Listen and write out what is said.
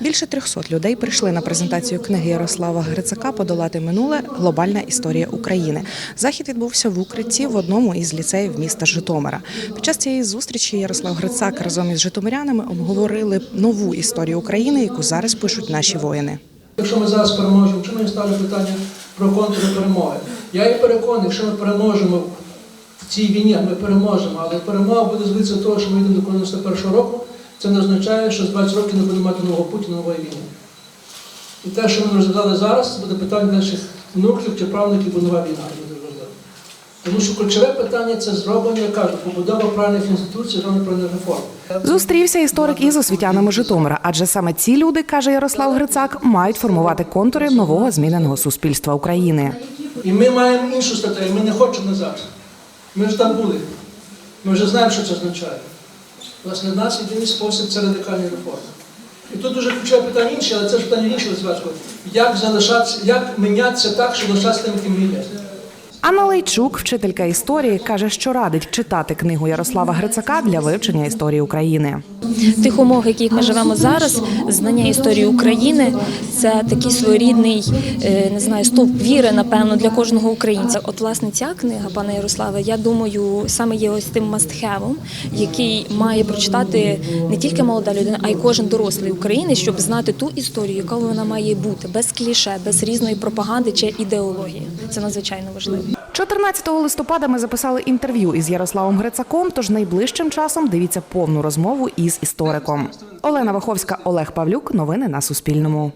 Більше 300 людей прийшли на презентацію книги Ярослава Грицака Подолати минуле. Глобальна історія України. Захід відбувся в укритті в одному із ліцеїв міста Житомира. Під час цієї зустрічі Ярослав Грицак разом із житомирянами обговорили нову історію України, яку зараз пишуть наші воїни. Якщо ми зараз переможемо, чому я ставлю питання про контури перемоги? Я і переконаний, якщо ми переможемо в цій війні, ми переможемо, але перемога буде звідси того, що ми йдемо до 91 року, це не означає, що з 20 років не будемо мати нового Путіна, нової війни. І те, що ми розглядали зараз, це буде питання наших внуків чи правнуків, бо нова війна буде. Тому що ключове питання це зроблення, я кажу, побудова правильних інституцій, зроблення правильних реформ. Зустрівся історик із освітянами Житомира, адже саме ці люди, каже Ярослав Грицак, мають формувати контури нового зміненого суспільства України. І ми маємо іншу стратегію, ми не хочемо назад. Ми ж там були. Ми вже знаємо, що це означає. Власне, в нас єдиний спосіб це радикальні реформи. І тут дуже ключове питання інше, але це ж питання інше. Як залишатися, як мінятися так, щоб лишатися тим, ким є. Анна Лейчук, вчителька історії, каже, що радить читати книгу Ярослава Грицака для вивчення історії України. Тих умовах, в яких ми живемо зараз, знання історії України це такий своєрідний е, не знаю, стовп віри, напевно, для кожного українця. От власне ця книга, пана Ярослава, я думаю, саме є ось тим мастхевом, який має прочитати не тільки молода людина, а й кожен дорослий українець, щоб знати ту історію, яка вона має бути, без кліше, без різної пропаганди чи ідеології. Це надзвичайно важливо. 14 листопада ми записали інтерв'ю із Ярославом Грицаком. Тож найближчим часом дивіться повну розмову із істориком. Олена Ваховська, Олег Павлюк. Новини на Суспільному.